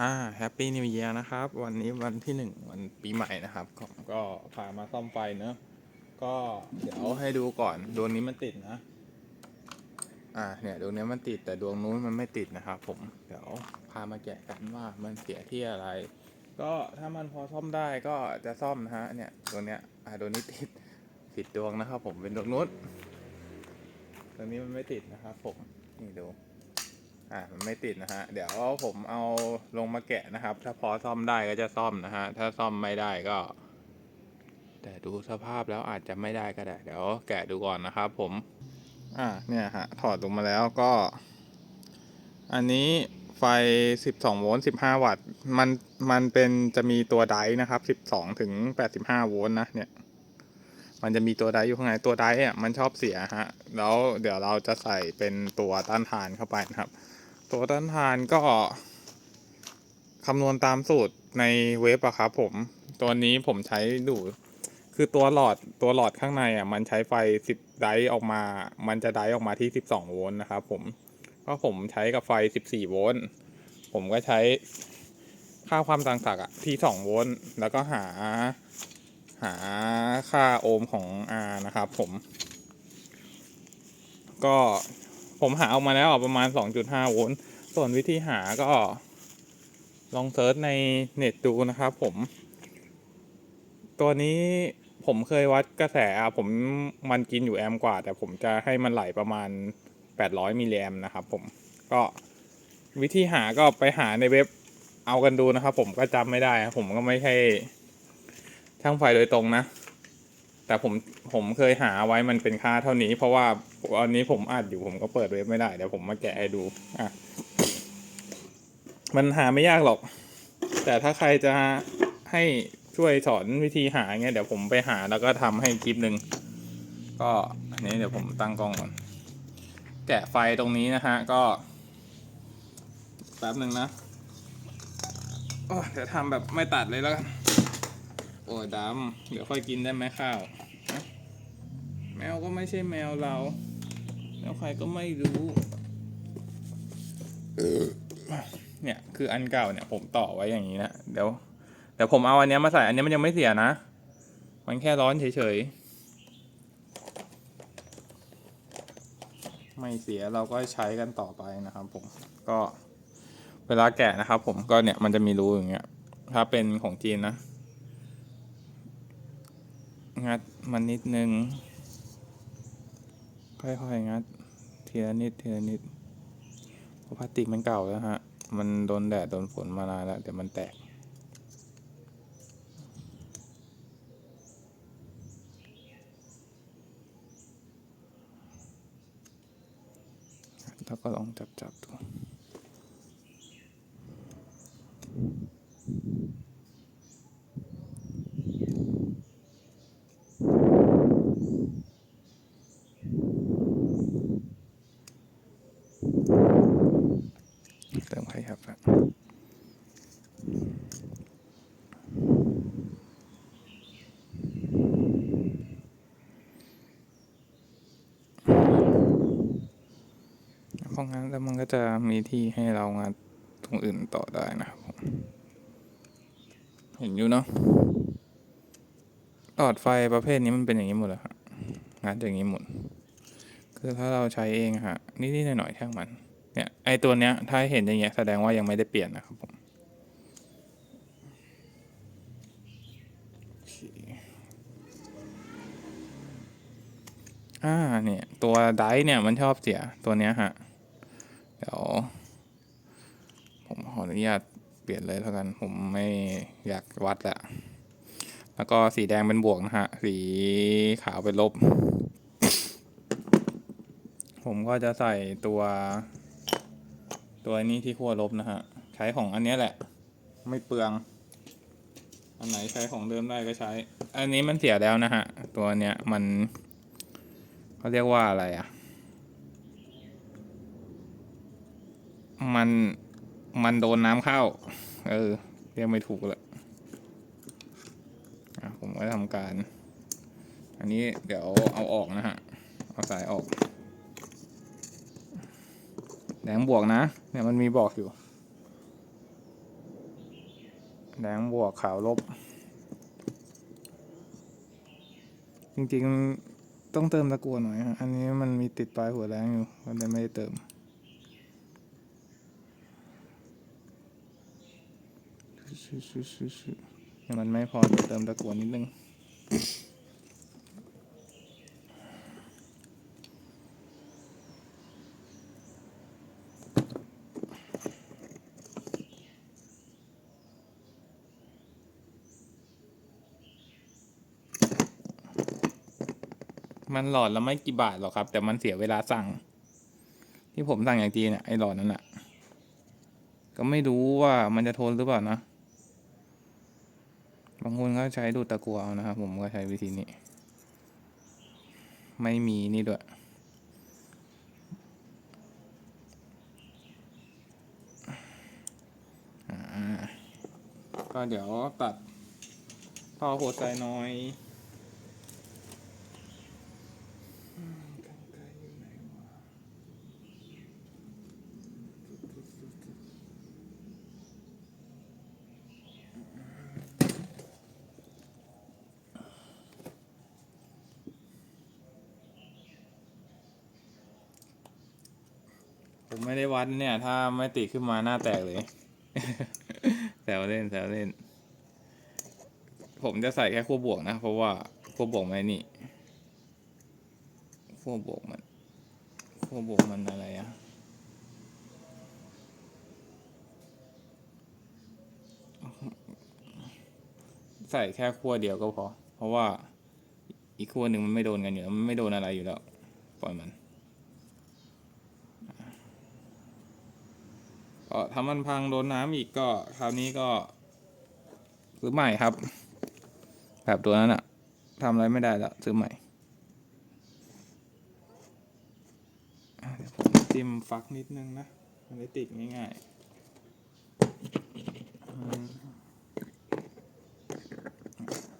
อ่าแฮปปี้นิว e ย r นะครับ วันนี้วันที่หนึ่งวันปีใหม่นะครับผมก็พามาซ่อมไฟเนอะก็เดี๋ยวให้ดูก่อนดวงนี้มันติดนะ อ่าเนี่ยดวงนี้มันติดแต่ดวงนู้นมันไม่ติดนะครับผมเดี๋ยวพามาแกะกันว่ามันเสียที่อะไร ก็ถ้ามันพอซ่อมได้ก็จะซ่อมนะฮะเนี่ยดวงเนี้ยอ่าดวงนี้ติดผิดดวงนะครับผมเป็นดวงนู้นดวงนี้มันไม่ติดนะครับผมนี่ดู อ่ามันไม่ติดนะฮะ เดี๋ยวผมเอาลงมาแกะนะครับ ถ้าพอซ่อมได้ก็จะซ่อมนะฮะ ถ้าซ่อมไม่ได้ก็ แต่ดูสภาพแล้วอาจจะไม่ได้ก็ได้ เดี๋ยวแกะดูก่อนนะครับผม อ่า เนี่ยฮะ ถอดลงมาแล้วก็ อันนี้ไฟ 12 โวลต์ 15 วัตต์ มัน มันเป็นจะมีตัวไดนะครับ 12 ถึง 85 โวลต์นะ เนี่ย มันจะมีตัวไดอยู่ข้างใน ตัวไดอะ มันชอบเสียฮะ แล้วเดี๋ยวเราจะใส่เป็นตัวต้านทานเข้าไปนะครับ ตัวต้านทานก็คำนวณตามสูตรในเว็บอะครับผม ตัวนี้ผมใช้ดู คือตัวหลอดตัวหลอดข้างในอะมันใช้ไฟ 10 ไดออกมา มันจะไดออกมาที่ 12 โวลต์นะครับผมก็ผมใช้กับไฟ 14 โวลต์ ผมก็ใช้ค่าความต่างศักย์อะที่ 2 โวลต์ แล้วก็หาหาค่าโอห์มของ R นะครับผม ก็ ผมหาออกมาแล้วอะประมาณ 2.5 โวลต์ส่วนวิธีหาก็ ลองเซิร์ชในเน็ตดูนะครับผม ตัวนี้ผมเคยวัดกระแสผมมันกินอยู่แอมป์กว่า แต่ผมจะให้มันไหลประมาณ 800มิลลิแอมป์นะครับผมก็วิธีหาก็ไปหาในเว็บเอากันดูนะครับผมก็จำไม่ได้ ผมก็ไม่ใช่ช่างไฟโดยตรงนะ แต่ผมผมเคยหาไว้มันเป็นค่าเท่านี้ เพราะว่าวันนี้ผมอัดอยู่ผมก็เปิดเว็บไม่ได้เดี๋ยวผมมาแกะให้ดูอะมันหาไม่ยากหรอก แต่ถ้าใครจะให้ช่วยสอนวิธีหาเงี้ยเดี๋ยวผมไปหาแล้วก็ทำให้คลิปหนึ่งก็อันนี้เดี๋ยวผมตั้งกล้องก่อนแกะไฟตรงนี้นะฮะก็แป๊บหนึ่งนะโอ้เดี๋ยวทำแบบไม่ตัดเลยแล้วกัน โอ้ยดำเดี๋ยวค่อยกินได้ไหมข้าว แมวก็ไม่ใช่แมวเราแมวใครก็ไม่รู้ เนี่ยคืออันเก่าเนี่ย ผมต่อไว้อย่างนี้นะเดี๋ยวเดี๋ยวผมเอาอันนี้มาใส่อันนี้มันยังไม่เสียนะ มันแค่ร้อนเฉยๆ ไม่เสียเราก็ใช้กันต่อไปนะครับผมก็เวลาแกะนะครับผมก็เนี่ยมันจะมีรูอย่างเงี้ย ถ้าเป็นของจีนนะงัดมันนิดนึง ค่อยๆงัดทีละนิดทีละนิดเพราะพลาสติกมันเก่าแล้วฮะ มันโดนแดดโดนฝนมานานแล้วเดี๋ยวมันแตกแล้วก็ลองจับๆดู เติมขยับแล้วเพ ราะงั้นแล้วมันก็จะมีที่ให้เรางานตรงอื่นต่อได้นะครับผมเห็นอยู่เนาะหลอดไฟประเภทนี้มันเป็นอย่างนี้หมดเลยครับงานอย่างนี้หมด คือถ้าเราใช้เองฮะนิดๆหน่อยๆช่างมัน เนี่ยไอตัวเนี้ยถ้าเห็นอย่างเงี้ยแสดงว่ายังไม่ได้เปลี่ยนนะครับผมอ่าเนี่ยตัวไดเนี่ยมันชอบเสียตัวเนี้ยฮะ เดี๋ยวผมขออนุญาตเปลี่ยนเลยแล้วกัน ผมไม่อยากวัดละ แล้วก็สีแดงเป็นบวกนะฮะ สีขาวเป็นลบ ผมก็จะใส่ตัว ตัวนี้ที่ขั้วลบนะฮะ ใช้ของอันนี้แหละ ไม่เปลือง อันไหนใช้ของเดิมได้ก็ใช้ อันนี้มันเสียแล้วนะฮะ ตัวเนี้ยมันเขาเรียกว่าอะไรอะ มันมันโดนน้ำเข้า เออ เรียกไม่ถูกลยอะผมก็ทำการ อันนี้เดี๋ยวเอาออกนะฮะ เอาสายออกแดงบวกนะ เนี่ยมันมีบอกอยู่ แดงบวกขาวลบ จริงๆ ต้องเติมตะกัวหน่อยฮะอันนี้มันมีติดปลายหัวแรงอยู่ก็เลยไม่ได้เติม มันไม่พอเติมตะกั่วนิดนึงมันหลอดแล้วไม่กี่บาทหรอกครับ แต่มันเสียเวลาสั่ง ที่ผมสั่งอย่างจีเนี่ยไอหลอดนั้นอะก็ไม่รู้ว่ามันจะทนหรือเปล่านะางคนก็ใช้ดูดตะกัวเอานะครับ ผมก็ใช้วิธีนี้ ไม่มีนี่ด้วย ก็เดี๋ยวตัดท่อหัวใจน้อย วัดเนี่ย ถ้าไม่ติดขึ้นมาหน้าแตกเลยแซวเล่นแซวเล่น ผมจะใส่แค่ขั้วบวกนะ เพราะว่าขั้วบวกไม่นี่ขั้วบวกมันขั้วบวกมันอะไรอะใส่แค่ขั้วเดียวก็พอ เพราะว่าอีกขั้วหนึ่งมันไม่โดนกันอยู่แล้วมันไม่โดนอะไรอยู่แล้ว ปล่อยมัน ก็ถ้ามันพังโดนน้ำอีกก็คราวนี้ก็ซื้อใหม่ครับ แบบตัวนั้นอะทำอะไรไม่ได้แล้วซื้อใหม่เดี๋ยวผมจิ้มฟักนิดนึงนะ มันได้ติดง่ายๆ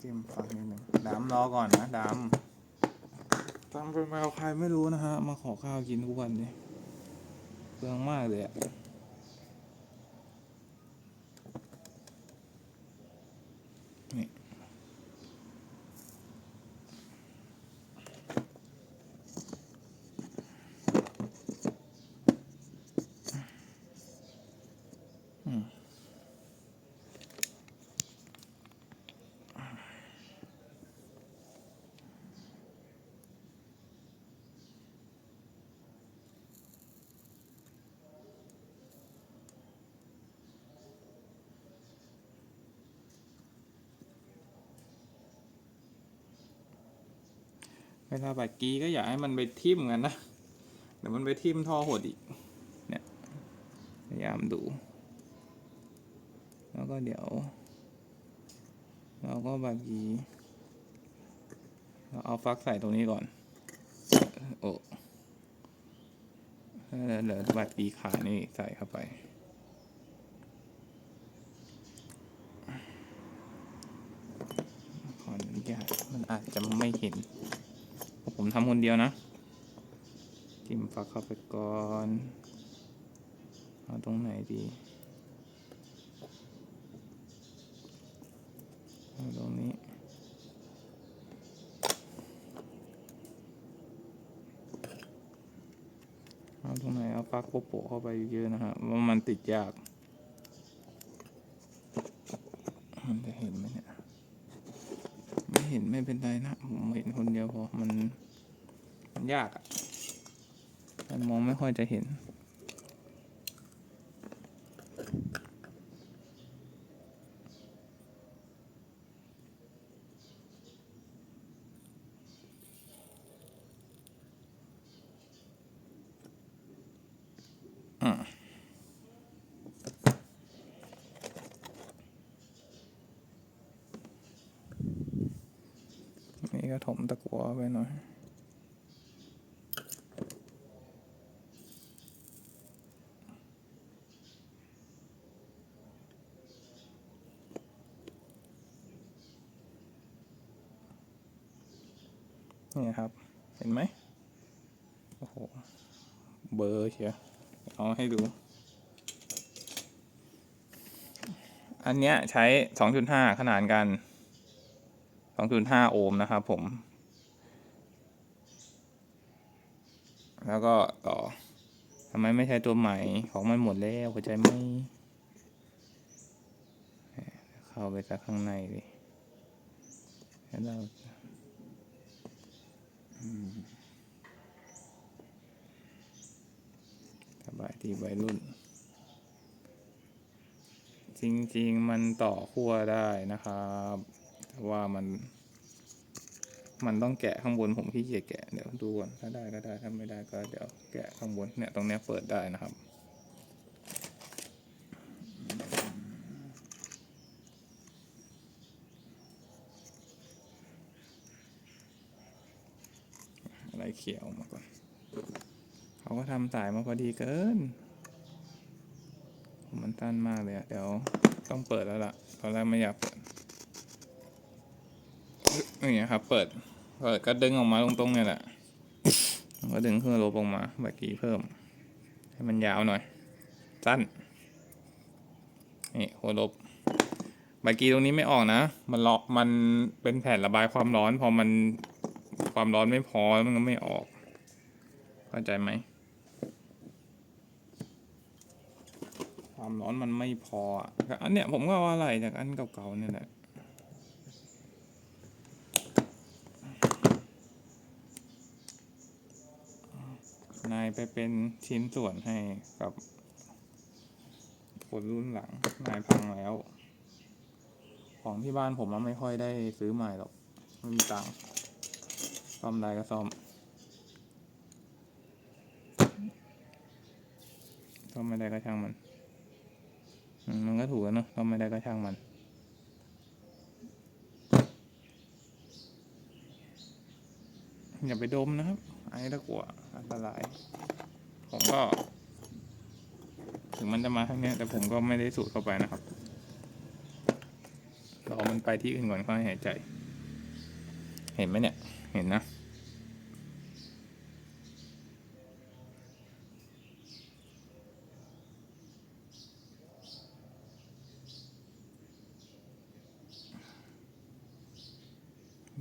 จิ้มฟักนิดนึงดำรอก่อนนะดำตามเป็นแมวใครไม่รู้นะฮะ มาขอข้าวกินทุกวันเนี่ยเปลืองมากเลยอะ เวลาบัดกีก็อยากให้มันไปทิ่มกันนะเดี๋ยวมันไปทิ่มท่อหดอีก เนี่ย พยายามดู แล้วก็เดี๋ยว เราก็บัดกีเราเอาฟักใส่ตรงนี้ก่อน โอ้แล้วเดี๋ยวบัดกีขานี่ใส่เข้าไปขออนุญาตมันอาจจะไม่เห็น ผมทำคนเดียวนะจิ้มฟักเข้าไปก่อนเอาตรงไหนดีเอาตรงนี้เอาตรงไหนเอาฟักโปะๆเข้าไปเยอะๆนะฮะว่ามันติดยาก มันจะเห็นไหมเนี่ย เห็นไม่เป็นไรนะ ผมเห็นคนเดียวพอมัน มันยากอะ่ะ มันมองไม่ค่อยจะเห็น ถมตะกัวไปหน่อย นี่ครับ เห็นไหม โอ้โห เบอร์เชียวเอาให้ดู อันเนี้ยใช้ 2.5 ขนานกัน 2.5 โอห์มนะครับผม แล้วก็ต่อทำไมไม่ใช้ตัวใหม่ของมันหมดแล้วเข้าใจไหมเข้าไปจากข้างในดิแล้วเราสบายดีวัยรุ่น จริง ๆ มันต่อขั้วได้นะครับ ว่ามัน มันต้องแกะข้างบนผมขี้เกียจแกะเดี๋ยวดูก่อนถ้าได้ก็ได้ถ้าไม่ได้ก็เดี๋ยวแกะข้างบนเนี่ยตรงเนี้ยเปิดได้นะครับอะไรเขียวมาก่อน เขาก็ทำสายมาพอดีเกิน มันสั้นมากเลยอะเดี๋ยวต้องเปิดแล้วล่ะ ตอนแรกไม่อยากเปิด นี่ไงครับ เปิด เปิดก็ดึงออกมาตรงๆเนี่ยแหละแล้วก็ดึงเครื่องลบออกมาบักกี้เพิ่ม ให้มันยาวหน่อย สั้น นี่หัวลบบักกี้ตรงนี้ไม่ออกนะ มันเล็อกมันเป็นแผ่นระบายความร้อน พอมันความร้อนไม่พอมันก็ไม่ออก เข้าใจไหม ความร้อนมันไม่พออะอันเนี้ยผมก็เอาอะไรจากอันเก่าๆเนี่ยแหละ นายไปเป็นชิ้นส่วนให้กับคนรุ่นหลังนายพังแล้ว ของที่บ้านผมมันไม่ค่อยได้ซื้อใหม่หรอกไม่มีตังค์ซ่อมได้ก็ซ่อมซ่อมไม่ได้ก็ช่างมัน มันก็ถูกแล้วเนอะซ่อมไม่ได้ก็ช่างมันอย่าไปดมนะครับ ไอ้ตะกัวอันตราย ผมก็ ถึงมันจะมาทางนี้แต่ผมก็ไม่ได้สูดเข้าไปนะครับรอมันไปที่อื่นก่อนค่อยหายใจ เห็นไหมเนี่ย เห็นนะ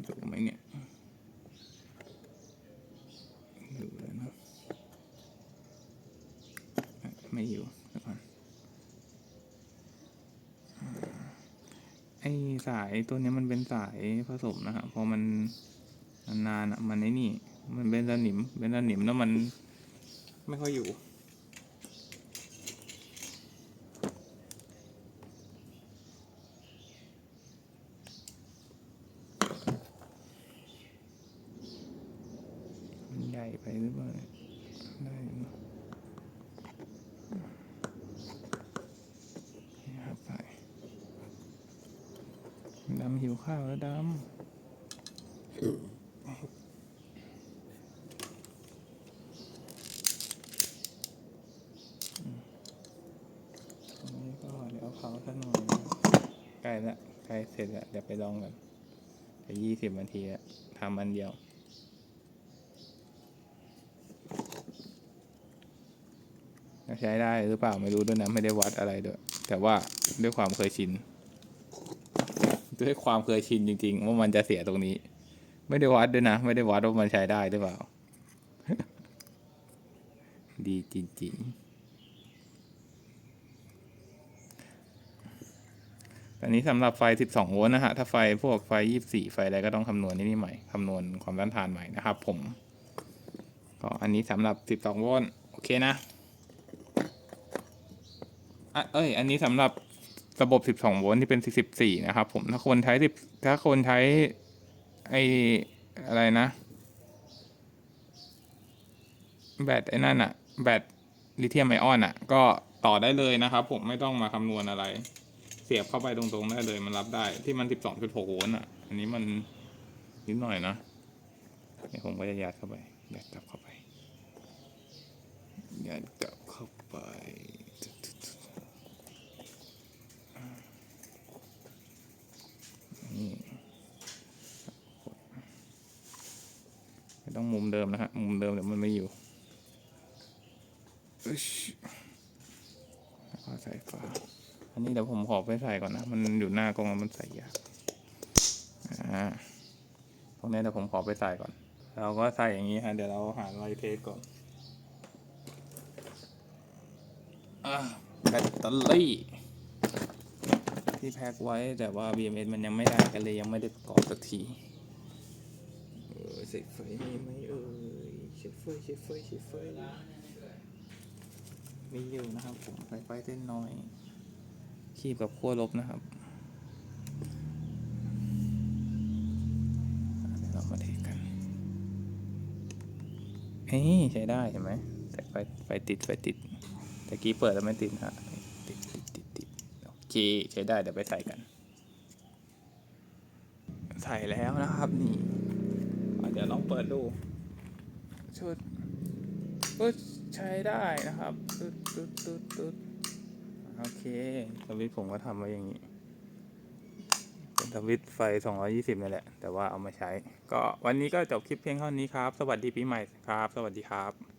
ดูไหมเนี่ยดูแล้วนะอะ ไม่อยู่เดี๋ยวก่อนไอสายตัวนี้มันเป็นสายผสมนะฮะพอมันนานๆอะมันไอ้นี่ มันเป็นสนิมเป็นสนิมแล้วมันไม่ค่อยอยู่มันใหญ่ไปหรือเปล่าได้อยู่นี่ครับไปดำหิวข้าวแล้วดำนนี้ก็เดี๋ยวเผาสักหน่อยใกล้ละใกล้เสร็จละเดี๋ยวไปลองกันจะยี่สิบนาทีละทำอันเดียว ใช้ได้หรือเปล่าไม่รู้ด้วยนะ ไม่ได้วัดอะไรด้วย แต่ว่าด้วยความเคยชิน ด้วยความเคยชินจริง ๆ ว่ามันจะเสียตรงนี้ ไม่ได้วัดด้วยนะ ไม่ได้วัดว่ามันใช้ได้หรือเปล่า ดีจริง ๆ อันนี้สำหรับไฟ 12 โวลต์นะฮะ ถ้าไฟพวกไฟ 24 ไฟอะไรก็ต้องคำนวณนี่นี่ใหม่คำนวณความต้านทานใหม่นะครับ ผม ก็อันนี้สำหรับ 12 โวลต์โอเคนะอะเอ้ย อันนี้สำหรับ ระบบ 12 โวลต์ที่เป็น 44 นะครับ ผมถ้าคนใช้10ถ้าคนใช้ไออะไรนะ แบตไอ้นั่นอะแบตลิเธียมไอออนอะก็ต่อได้เลยนะครับ ผมไม่ต้องมาคำนวณอะไร เสียบเข้าไปตรงๆได้เลยมันรับได้ที่มัน 12.6 โวลต์อะอันนี้มันนิดหน่อยนะเดี๋ยวผมก็จะยัดเข้าไปยัดกลับเข้าไปยัดกลับเข้าไป นี่ไม่ ต้องมุมเดิมนะฮะ มุมเดิมเดี๋ยวมันไม่อยู่อึ๊ชแล้วก็ใส่ฝาอันนี้เดี๋ยวผมขอไปใส่ก่อนนะ มันอยู่หน้ากล้องแล้วมันใส่ยากอ่าตรงนี้เดี๋ยวผมขอไปใส่ก่อน เราก็ใส่อย่างนี้ฮะ เดี๋ยวเราหาอะไรเทสก่อนอะแบตเตอรี่ที่แพ็คไว้แต่ว่า BMS มันยังไม่ได้กันเลยยังไม่ได้ประกอบสักทีเออ ใส่ไฟมีไหมเอ่ยเชฟไฟเชฟไฟเชฟไฟมีอยู่นะครับผมไฟไฟเต้นน้อย คีบกับขั้วลบนะครับเดี๋ยวเรามาเทสกันเฮ้ยใช้ได้เห็นไหมแต่ไฟไฟติดไฟติดแต่กี้เปิดแล้วไม่ติดฮะติดติดติดติดโอเคใช้ได้เดี๋ยวไปใส่กัน ใส่แล้วนะครับนี่ ดี๋ยวลองเปิดดู ชุดก็ใช้ได้นะครับตุ๊ดตุ๊ดตุ๊ดตุ๊ดโอเคสวิตช์ผมก็ทำไว้อย่างนี้ เป็นสวิตช์ไฟ 220นี่แหละ แต่ว่าเอามาใช้ ก็วันนี้ก็จบคลิปเพียงเท่านี้ครับ สวัสดีปีใหม่ครับ สวัสดีครับ